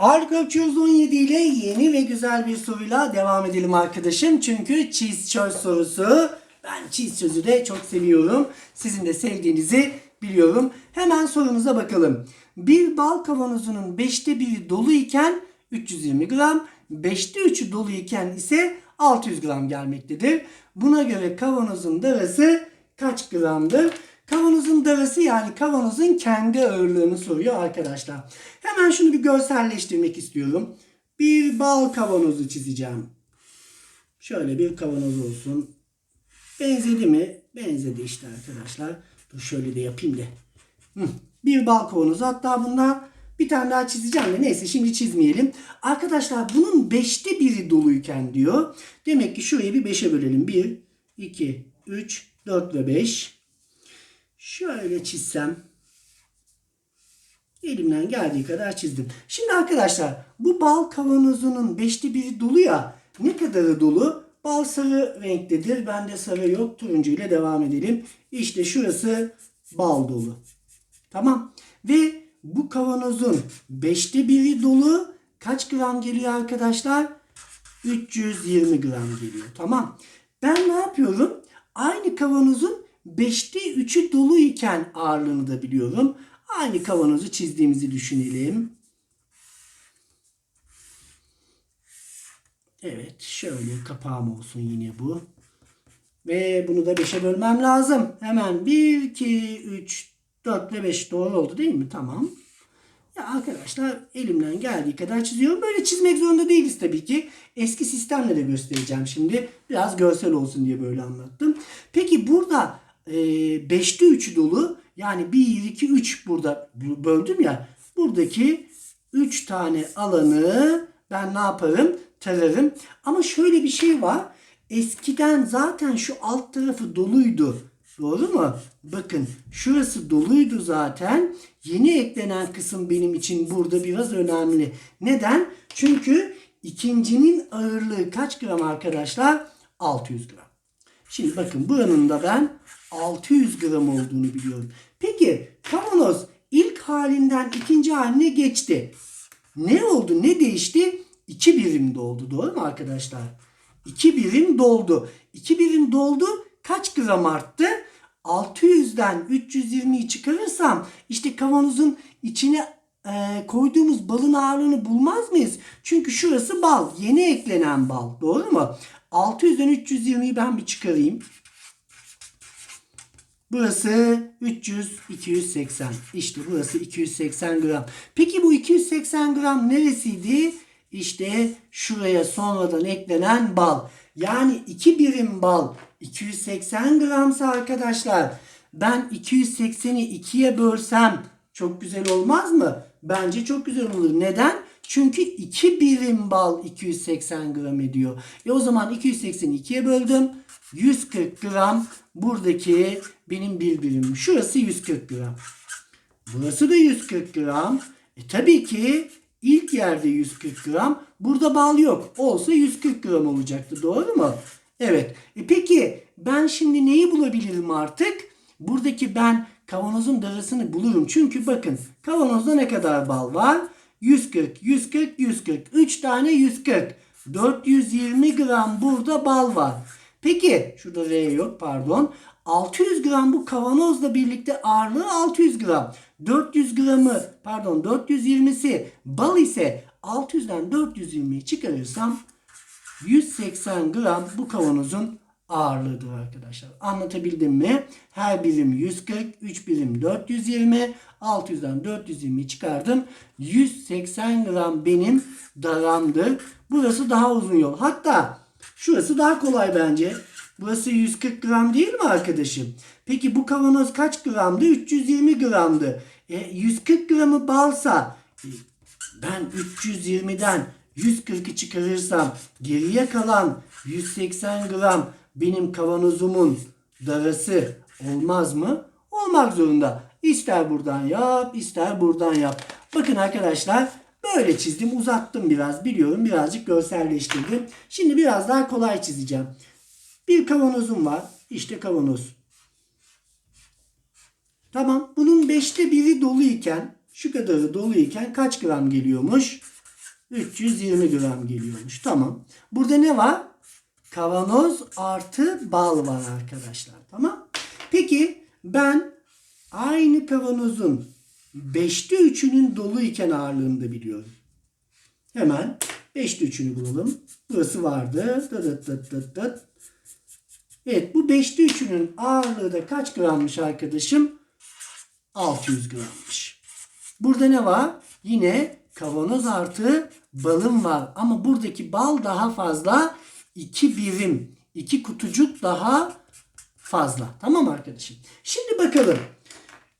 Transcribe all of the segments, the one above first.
Ağırlık ölçüyoruz 17 ile yeni ve güzel bir soruyla devam edelim arkadaşım. Çünkü cheese çöz sorusu. Ben cheese çözü de çok seviyorum. Sizin de sevdiğinizi biliyorum. Hemen sorumuza bakalım. Bir bal kavanozunun 5'te 1'i dolu iken 320 gram, 5'te 3'ü dolu iken ise 600 gram gelmektedir. Buna göre kavanozun darası kaç gramdır? Kavanozun darası yani kavanozun kendi ağırlığını soruyor arkadaşlar. Hemen şunu bir görselleştirmek istiyorum. Bir bal kavanozu çizeceğim. Şöyle bir kavanoz olsun. Benzedi mi? Benzedi işte arkadaşlar. Dur şöyle de yapayım da. Bir bal kavanozu. Hatta bundan bir tane daha çizeceğim de neyse şimdi çizmeyelim. Arkadaşlar bunun beşte biri doluyken diyor. Demek ki şurayı bir beşe bölelim. 1, 2, 3, 4 ve 5. Şöyle çizsem. Elimden geldiği kadar çizdim. Şimdi arkadaşlar bu bal kavanozunun beşte biri dolu ya. Ne kadarı dolu? Bal sarı renktedir. Bende sarı yok. Turuncu ile devam edelim. İşte şurası bal dolu. Tamam. Ve bu kavanozun beşte biri dolu. Kaç gram geliyor arkadaşlar? 320 gram geliyor. Tamam. Ben ne yapıyorum? Aynı kavanozun 5'te 3'ü dolu iken ağırlığını da biliyorum. Aynı kavanozu çizdiğimizi düşünelim. Evet şöyle kapağım olsun yine bu. Ve bunu da 5'e bölmem lazım. Hemen 1, 2, 3, 4 ve 5 doğru oldu değil mi? Tamam. Ya arkadaşlar elimden geldiği kadar çiziyorum. Böyle çizmek zorunda değiliz tabii ki. Eski sistemle de göstereceğim şimdi. Biraz görsel olsun diye böyle anlattım. Peki burada 5'te 3'ü dolu. Yani 1, 2, 3 burada böldüm ya. Buradaki 3 tane alanı ben ne yaparım? Tararım. Ama şöyle bir şey var. Eskiden zaten şu alt tarafı doluydu. Doğru mu? Bakın şurası doluydu zaten. Yeni eklenen kısım benim için burada biraz önemli. Neden? Çünkü ikincinin ağırlığı kaç gram arkadaşlar? 600 gram. Şimdi bakın buranın da ben 600 gram olduğunu biliyorum. Peki kavanoz ilk halinden ikinci haline geçti. Ne oldu? Ne değişti? 2 birim doldu. Doğru mu arkadaşlar? 2 birim doldu. 2 birim doldu. Kaç gram arttı? 600'den 320'yi çıkarırsam işte kavanozun içine e, koyduğumuz balın ağırlığını bulmaz mıyız? Çünkü şurası bal. Yeni eklenen bal. Doğru mu? 600'den 320'yi ben bir çıkarayım. Burası 300, 280. İşte burası 280 gram. Peki bu 280 gram neresiydi? İşte şuraya sonradan eklenen bal. Yani 2 birim bal 280 gramsa arkadaşlar ben 280'i 2'ye bölsem çok güzel olmaz mı? Bence çok güzel olur. Neden? Çünkü 2 birim bal 280 gram ediyor. E o zaman 280'i 2'ye böldüm. 140 gram buradaki benim bir birimim. Şurası 140 gram. Burası da 140 gram. E tabii ki ilk yerde 140 gram. Burada bal yok. Olsa 140 gram olacaktı. Doğru mu? Evet. E peki ben şimdi neyi bulabilirim artık? Buradaki ben kavanozun darasını bulurum. Çünkü bakın kavanozda ne kadar bal var? 140, 140, 140. 3 tane 140. 420 gram burada bal var. Peki şurada R yok pardon. 600 gram bu kavanozla birlikte ağırlığı 600 gram. 400 gramı pardon 420'si bal ise 600'den 420'yi çıkarırsam 180 gram bu kavanozun ağırlığıdır arkadaşlar. Anlatabildim mi? Her birim 140, 3 birim 420, 600'den 420'yi çıkardım. 180 gram benim daramdır. Burası daha uzun yol. Hatta şurası daha kolay bence. Burası 140 gram değil mi arkadaşım? Peki bu kavanoz kaç gramdı? 320 gramdı. E, 140 gramı balsa e, ben 320'den 140'ı çıkarırsam geriye kalan 180 gram benim kavanozumun darası olmaz mı? Olmak zorunda. İster buradan yap, ister buradan yap. Bakın arkadaşlar böyle çizdim, uzattım biraz biliyorum. Birazcık görselleştirdim. Şimdi biraz daha kolay çizeceğim. Bir kavanozum var. İşte kavanoz. Tamam. Bunun beşte biri dolu iken şu kadarı dolu iken kaç gram geliyormuş? 320 gram geliyormuş. Tamam. Burada ne var? Kavanoz artı bal var arkadaşlar. Tamam. Peki ben aynı kavanozun 5'te 3'ünün dolu iken ağırlığını da biliyorum. Hemen 5'te 3'ünü bulalım. Burası vardı. Dıt dıt dıt dıt. Evet bu 5'te 3'ünün ağırlığı da kaç grammış arkadaşım? 600 grammış. Burada ne var? Yine kavanoz artı balım var. Ama buradaki bal daha fazla. 2 birim. 2 kutucuk daha fazla. Tamam arkadaşım? Şimdi bakalım.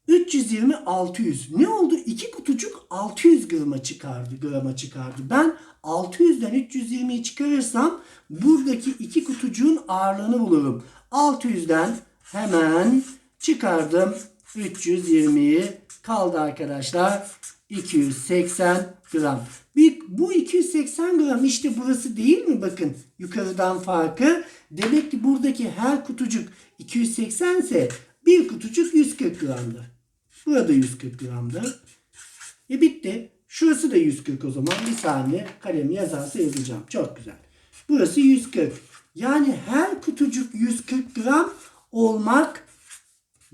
320 600. Ne oldu? 2 kutucuk 600 grama çıkardı. Grama çıkardı. Ben 600'den 320'yi çıkarırsam buradaki iki kutucuğun ağırlığını bulurum. 600'den hemen çıkardım. 320'yi kaldı arkadaşlar. 280 gram. Bir- Bu 280 gram işte burası değil mi? Bakın yukarıdan farkı. Demek ki buradaki her kutucuk 280 ise bir kutucuk 140 gramdır. Burada 140 gramdır. E bitti. Şurası da 140 o zaman. Bir saniye kalem yazarsa yazacağım. Çok güzel. Burası 140. Yani her kutucuk 140 gram olmak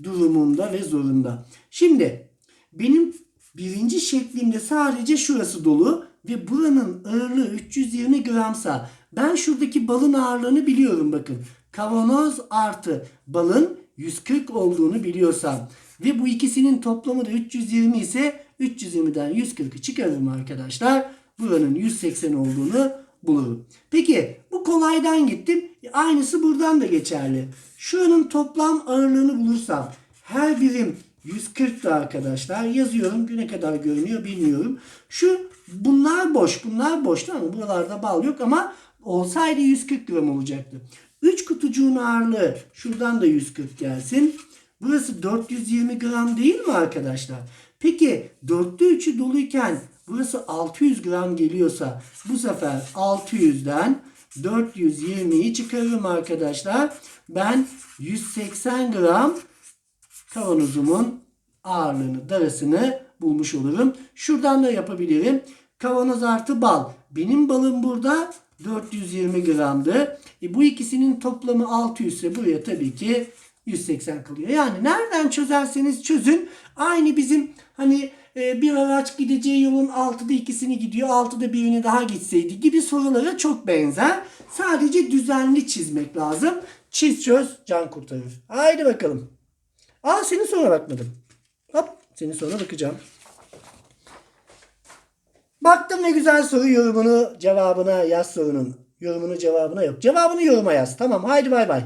durumunda ve zorunda. Şimdi benim birinci şeklimde sadece şurası dolu ve buranın ağırlığı 320 gramsa ben şuradaki balın ağırlığını biliyorum bakın. Kavanoz artı balın 140 olduğunu biliyorsam ve bu ikisinin toplamı da 320 ise 320'den 140'ı çıkarırım arkadaşlar. Buranın 180 olduğunu bulurum. Peki bu kolaydan gittim. E, Aynısı buradan da geçerli. Şuranın toplam ağırlığını bulursam her birim 140 da arkadaşlar yazıyorum. Güne kadar görünüyor bilmiyorum. Şu bunlar boş. Bunlar boş tamam mı? Buralarda bal yok ama olsaydı 140 gram olacaktı. 3 kutucuğun ağırlığı şuradan da 140 gelsin. Burası 420 gram değil mi arkadaşlar? Peki 4'te 3'ü doluyken burası 600 gram geliyorsa bu sefer 600'den 420'yi çıkarırım arkadaşlar. Ben 180 gram kavanozumun ağırlığını, darısını bulmuş olurum. Şuradan da yapabilirim. Kavanoz artı bal. Benim balım burada 420 gramdı. E bu ikisinin toplamı 600 ise buraya tabii ki 180 kalıyor. Yani nereden çözerseniz çözün. Aynı bizim hani e, bir araç gideceği yolun 6'da ikisini gidiyor. 6'da birini daha gitseydi gibi sorulara çok benzer. Sadece düzenli çizmek lazım. Çiz çöz can kurtarır. Haydi bakalım. Aa senin sonra bakmadım. Hop senin sonra bakacağım. Baktım ne güzel soru yorumunu cevabına yaz sorunun. Yorumunu cevabına yok. Cevabını yoruma yaz. Tamam haydi bay bay.